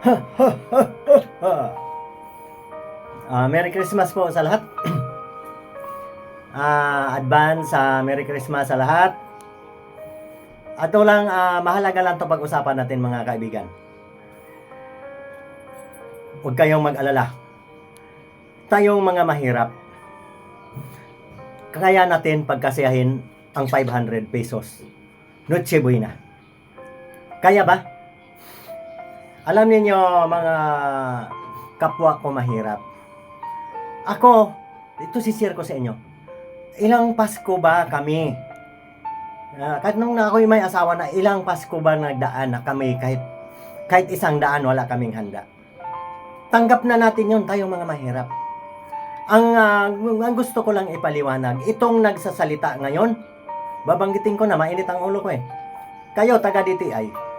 Ah, Merry Christmas po sa lahat. Ah, advance sa Merry Christmas sa lahat. Ato lang ah, mahalaga lang 'to pag-usapan natin mga kaibigan. Huwag kayong mag-alala. Tayong mga mahirap, kaya natin pagkasiyahin ang 500 pesos. Noche buena. Kaya ba? Alam niyo mga kapwa ko mahirap. Ako, ito sisir ko sa inyo. Ilang Pasko ba kami? Uh, kahit nung ako'y may asawa na ilang Pasko ba nagdaan na kami kahit kahit isang daan wala kaming handa. Tanggap na natin yun tayong mga mahirap. Ang, ah, ang gusto ko lang ipaliwanag, itong nagsasalita ngayon, babanggitin ko na mainit ang ulo ko eh. Kayo taga DTI,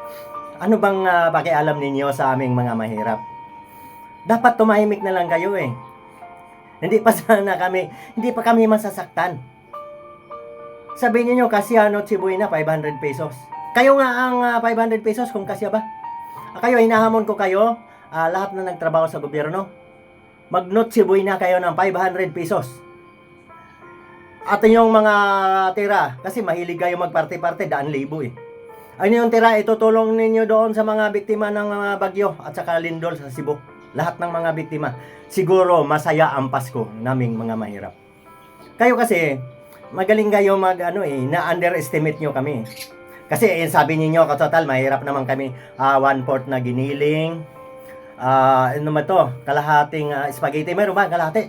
ano bang uh, pakialam ninyo sa aming mga mahirap? Dapat tumahimik na lang kayo eh. Hindi pa sana kami, hindi pa kami masasaktan. Sabihin niyo kasi ano, Chibuy na 500 pesos. Kayo nga ang ah, 500 pesos kung kasya ba? Ah, kayo, hinahamon ko kayo, ah, lahat na nagtrabaho sa gobyerno. Mag-note Chibuy na kayo ng 500 pesos. At yung mga tira, kasi mahilig kayo magparte-parte, daan libo eh. Ano yung tira, itutulong ninyo doon sa mga biktima ng mga bagyo at saka lindol sa Cebu. Lahat ng mga biktima. Siguro masaya ang Pasko naming mga mahirap. Kayo kasi, magaling kayo mag ano eh, na-underestimate nyo kami. Kasi eh, sabi niyo total mahirap naman kami. Ah, one fourth na giniling. Ah, ano ba to? Kalahating ah, spaghetti. Meron ba kalahati?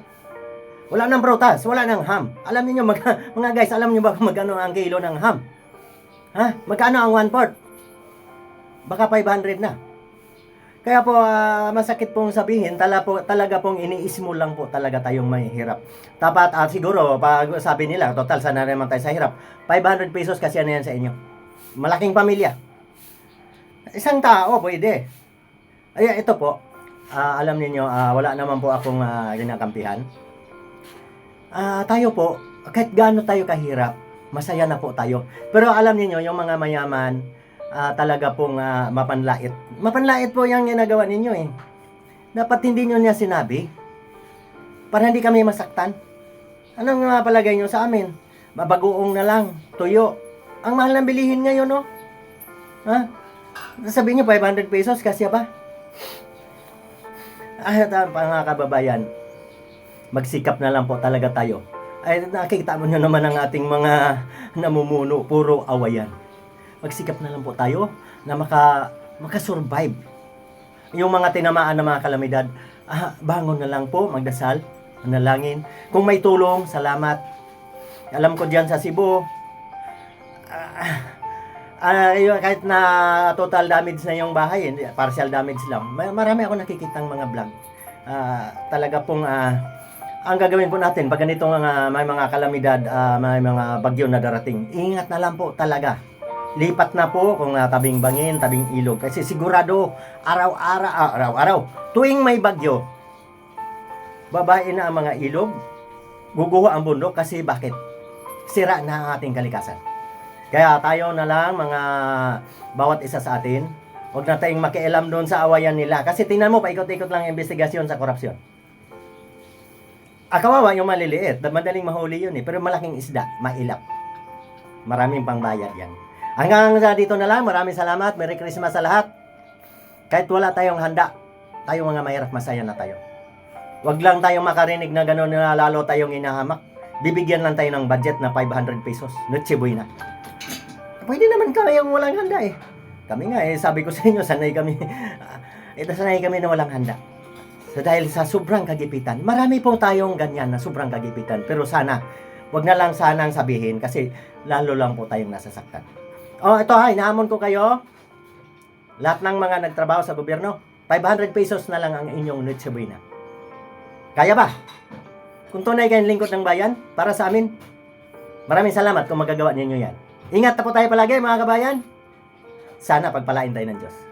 Wala nang prutas, wala nang ham. Alam niyo mag, mga guys, alam niyo ba kung magkano ang kilo ng ham? Ha? Magkano ang one fourth? Baka 500 na. Kaya po ah, masakit pong sabihin, tala po, talaga pong iniis mo lang po talaga tayong mahihirap. Tapat at siguro pag sabi nila, total sana naman tayo sa hirap. 500 pesos kasi ano yan sa inyo. Malaking pamilya. Isang tao pwede. Ay ito po. ah, alam niyo wala naman po akong uh, ginakampihan. Ah, tayo po, kahit gaano tayo kahirap, masaya na po tayo. Pero alam niyo yung mga mayaman, ah, talaga pong ah, mapanlait. Mapanlait po yung ginagawa ninyo eh. Dapat hindi nyo niya sinabi. Para hindi kami masaktan. Anong nga palagay nyo sa amin? Babagoong na lang, tuyo. Ang mahal ng bilihin ngayon, no? Ha? Sabihin nyo, 500 pesos, kasya ba? Ah, ta- mga kababayan, magsikap na lang po talaga tayo. Ay, nakikita mo nyo naman ang ating mga namumuno, puro awayan magsikap na lang po tayo na maka makasurvive. Yung mga tinamaan ng mga kalamidad, ah, bangon na lang po, magdasal, manalangin. Kung may tulong, salamat. Alam ko diyan sa Cebu, ah, ah, kahit na total damage na yung bahay, hindi, partial damage lang. Marami ako nakikitang mga vlog. Ah, talaga pong ah, ang gagawin po natin pag ganito mga may mga kalamidad, ah, may mga bagyo na darating, ingat na lang po talaga lipat na po kung uh, tabing bangin, tabing ilog. Kasi sigurado, araw-araw, ah, araw-araw, tuwing may bagyo, babae na ang mga ilog, guguho ang bundok kasi bakit? Sira na ang ating kalikasan. Kaya tayo na lang, mga bawat isa sa atin, huwag na tayong makialam doon sa awayan nila. Kasi tingnan mo, paikot-ikot lang ang investigasyon sa korupsyon. Akawawa yung maliliit, madaling mahuli yun eh, pero malaking isda, mailap. Maraming pangbayad yan. Hanggang sa dito na lang, maraming salamat. Merry Christmas sa lahat. Kahit wala tayong handa, tayong mga mahirap, masaya na tayo. Huwag lang tayong makarinig na gano'n na lalo tayong inahamak. Bibigyan lang tayo ng budget na 500 pesos. Noche buena. Pwede naman kayong walang handa eh. Kami nga eh, sabi ko sa inyo, sanay kami. Ito sanay kami na walang handa. So dahil sa sobrang kagipitan, marami po tayong ganyan na sobrang kagipitan. Pero sana, wag na lang sanang sabihin kasi lalo lang po tayong nasasaktan. Oh, ito ha, inaamon ko kayo. Lahat ng mga nagtrabaho sa gobyerno, 500 pesos na lang ang inyong Noche Buena. Kaya ba? Kung tunay kayong lingkod ng bayan, para sa amin, maraming salamat kung magagawa ninyo yan. Ingat na po tayo palagi mga kabayan. Sana pagpalain tayo ng Diyos.